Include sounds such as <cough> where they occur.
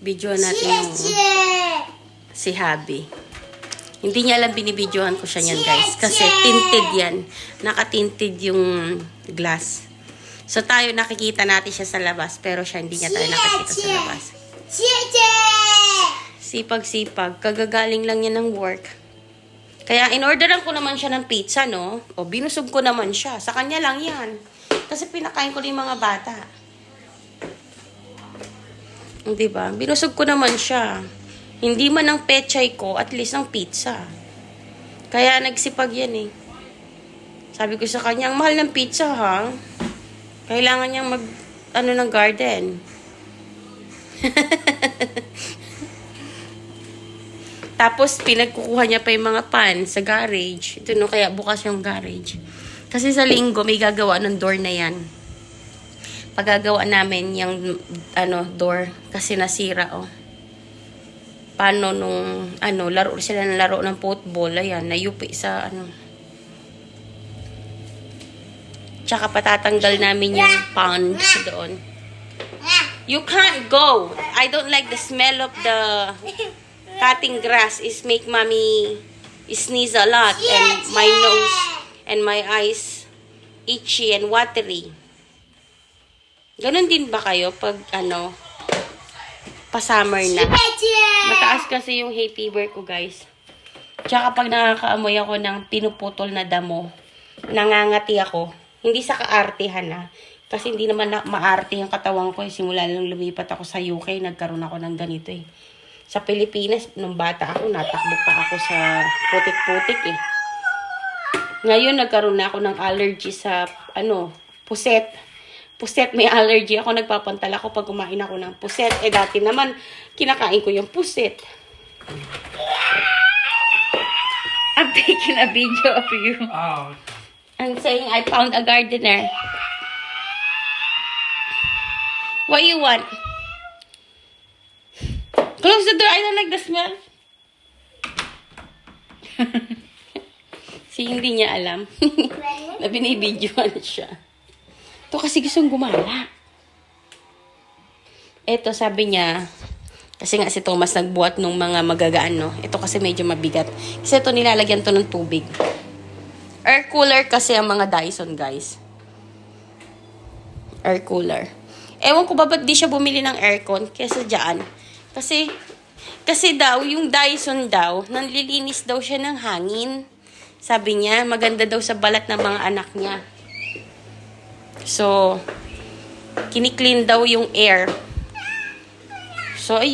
Video natin yung si Habi. Hindi niya alam binibidyohan ko siya niyan guys. Kasi tinted yan. Nakatinted yung glass. So tayo nakikita natin siya sa labas. Pero siya hindi niya tayo nakikita sa labas. Sipag-sipag. Kagagaling lang niya ng work. Kaya in-orderan ko naman siya ng pizza, no? O binusog ko naman siya. Sa kanya lang yan. Kasi pinakain ko rin mga bata. Di ba? Binusog ko naman siya. Hindi man ang pechay ko, at least ang pizza. Kaya nagsipag yan eh. Sabi ko sa kanya, ang mahal ng pizza ha. Kailangan niyang mag, ano ng garden. <laughs> Tapos, pinagkukuha niya pa yung mga pan sa garage. Ito no, kaya bukas yung garage. Kasi sa linggo, may gagawa ng door na yan. Pagagawa namin yung, ano, door. Kasi nasira, oh. Paano nung, ano, laro sila ng laro ng football. Ayan, nayupi sa, ano. Tsaka patatanggal namin yung pond doon. You can't go. I don't like the smell of the cutting grass. Is make mommy sneeze a lot and my nose and my eyes itchy and watery. Ganon din ba kayo pag ano pa-summer na? Mataas kasi yung hay fever ko, guys. Tsaka pag nakakaamoy ako ng pinuputol na damo, nangangati ako. Hindi sa kaartehan na. Kasi hindi naman na maarte yung katawan ko. eh. Simula nung lumipat ako sa UK, nagkaroon ako ng ganito eh. Sa Pilipinas, nung bata ako, natakbo pa ako sa putik-putik eh. Ngayon, nagkaroon na ako ng allergy sa, ano, puset. Puset, may allergy ako. Nagpapantala ako pag kumain ako ng puset. Eh, dati naman, kinakain ko yung puset. I'm taking a video of you. Oh, I'm saying I found a gardener. What you want? Close the door. I don't like the smell. si hindi niya alam <laughs> na binibidyoan siya. Ito kasi gustong gumala. Ito, sabi niya, kasi nga si Thomas nagbuhat ng mga magagaan, no? Ito kasi medyo mabigat. Kasi ito nilalagyan to ng tubig. Air cooler kasi ang mga Dyson, guys. Air cooler. Ewan ko ba ba't di siya bumili ng aircon kesa dyan. Kasi, kasi daw, yung Dyson daw, nanlilinis daw siya ng hangin. Sabi niya, maganda daw sa balat ng mga anak niya. So, kiniklin daw yung air. So, ayun.